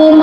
দিল